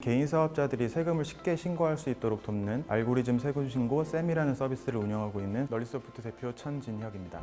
개인 사업자들이 세금을 쉽게 신고할 수 있도록 돕는 알고리즘 세금 신고 쌤이라는 서비스를 운영하고 있는 널리소프트 대표 천진혁입니다.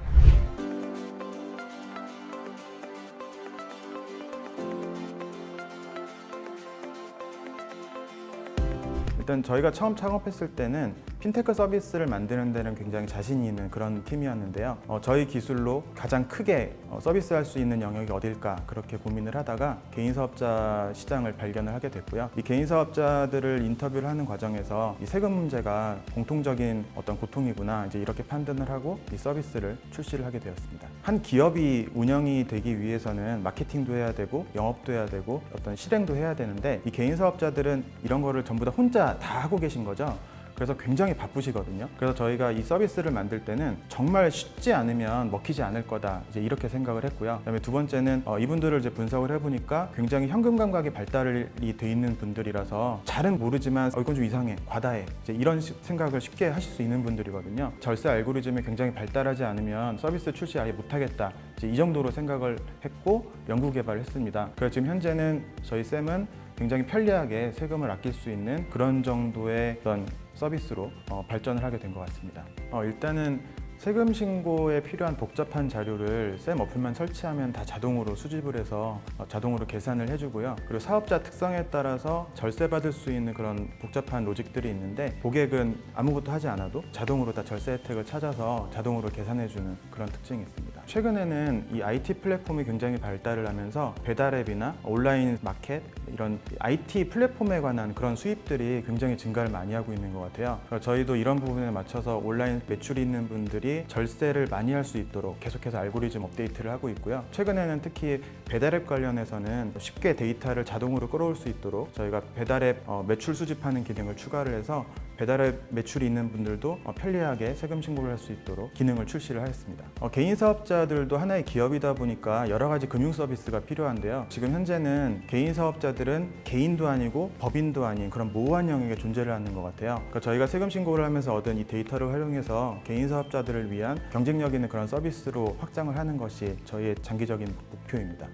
일단 저희가 처음 창업했을 때는 핀테크 서비스를 만드는 데는 굉장히 자신이 있는 그런 팀이었는데요. 어, 저희 기술로 가장 크게 어, 서비스할 수 있는 영역이 어딜까 그렇게 고민을 하다가 개인 사업자 시장을 발견을 하게 됐고요. 이 개인 사업자들을 인터뷰를 하는 과정에서 이 세금 문제가 공통적인 어떤 고통이구나 이제 이렇게 판단을 하고 이 서비스를 출시를 하게 되었습니다. 한 기업이 운영이 되기 위해서는 마케팅도 해야 되고 영업도 해야 되고 어떤 실행도 해야 되는데 이 개인 사업자들은 이런 거를 전부 다 혼자 다 하고 계신 거죠. 그래서 굉장히 바쁘시거든요. 그래서 저희가 이 서비스를 만들 때는 정말 쉽지 않으면 먹히지 않을 거다. 이제 이렇게 생각을 했고요. 그다음에 두 번째는 어, 이분들을 이제 분석을 해보니까 굉장히 현금 감각이 발달이 돼 있는 분들이라서 잘은 모르지만 어, 이건 좀 이상해, 과다해. 이제 이런 시- 생각을 쉽게 하실 수 있는 분들이거든요. 절세 알고리즘이 굉장히 발달하지 않으면 서비스 출시 아예 못하겠다. 이제 이 정도로 생각을 했고 연구 개발을 했습니다. 그래서 지금 현재는 저희 쌤은 굉장히 편리하게 세금을 아낄 수 있는 그런 정도의 어떤 서비스로 어, 발전을 하게 된 것 같습니다. 어, 일단은 세금 신고에 필요한 복잡한 자료를 쌤 어플만 설치하면 다 자동으로 수집을 해서 어, 자동으로 계산을 해주고요. 그리고 사업자 특성에 따라서 절세 받을 수 있는 그런 복잡한 로직들이 있는데 고객은 아무것도 하지 않아도 자동으로 다 절세 혜택을 찾아서 자동으로 계산해주는 그런 특징이 있습니다. 최근에는 이 IT 플랫폼이 굉장히 발달을 하면서 배달앱이나 온라인 마켓 이런 IT 플랫폼에 관한 그런 수입들이 굉장히 증가를 많이 하고 있는 것 같아요. 저희도 이런 부분에 맞춰서 온라인 매출이 있는 분들이 절세를 많이 할 수 있도록 계속해서 알고리즘 업데이트를 하고 있고요. 최근에는 특히 배달앱 관련해서는 쉽게 데이터를 자동으로 끌어올 수 있도록 저희가 배달앱 어, 매출 수집하는 기능을 추가를 해서 배달앱 매출이 있는 분들도 어, 편리하게 세금 신고를 할 수 있도록 기능을 출시를 하였습니다. 어, 개인 사업자들도 하나의 기업이다 보니까 여러 가지 금융 서비스가 필요한데요. 지금 현재는 개인 사업자들은 개인도 아니고 법인도 아닌 그런 모호한 영역에 존재를 하는 것 같아요. 그러니까 저희가 세금 신고를 하면서 얻은 이 데이터를 활용해서 개인 사업자들을 위한 경쟁력 있는 그런 서비스로 확장을 하는 것이 저희의 장기적인 목표입니다.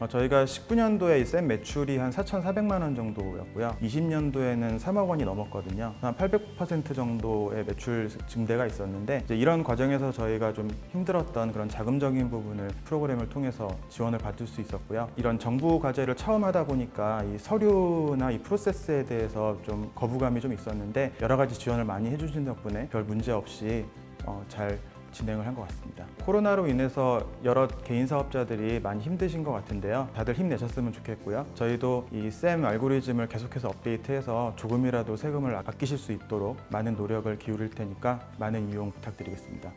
어, 저희가 19년도에 쌤 매출이 한 4,400만 원 정도였고요. 20년도에는 3억 원이 넘었거든요. 한 800% 정도의 매출 증대가 있었는데 이런 과정에서 저희가 좀 힘들었던 그런 자금적인 부분을 프로그램을 통해서 지원을 받을 수 있었고요. 이런 정부 과제를 처음 하다 보니까 이 서류나 이 프로세스에 대해서 좀 거부감이 좀 있었는데 여러 가지 지원을 많이 해주신 덕분에 별 문제 없이 어, 잘 진행을 한 것 같습니다. 코로나로 인해서 여러 개인 사업자들이 많이 힘드신 것 같은데요. 다들 힘내셨으면 좋겠고요. 저희도 이 쌤 알고리즘을 계속해서 업데이트해서 조금이라도 세금을 아끼실 수 있도록 많은 노력을 기울일 테니까 많은 이용 부탁드리겠습니다.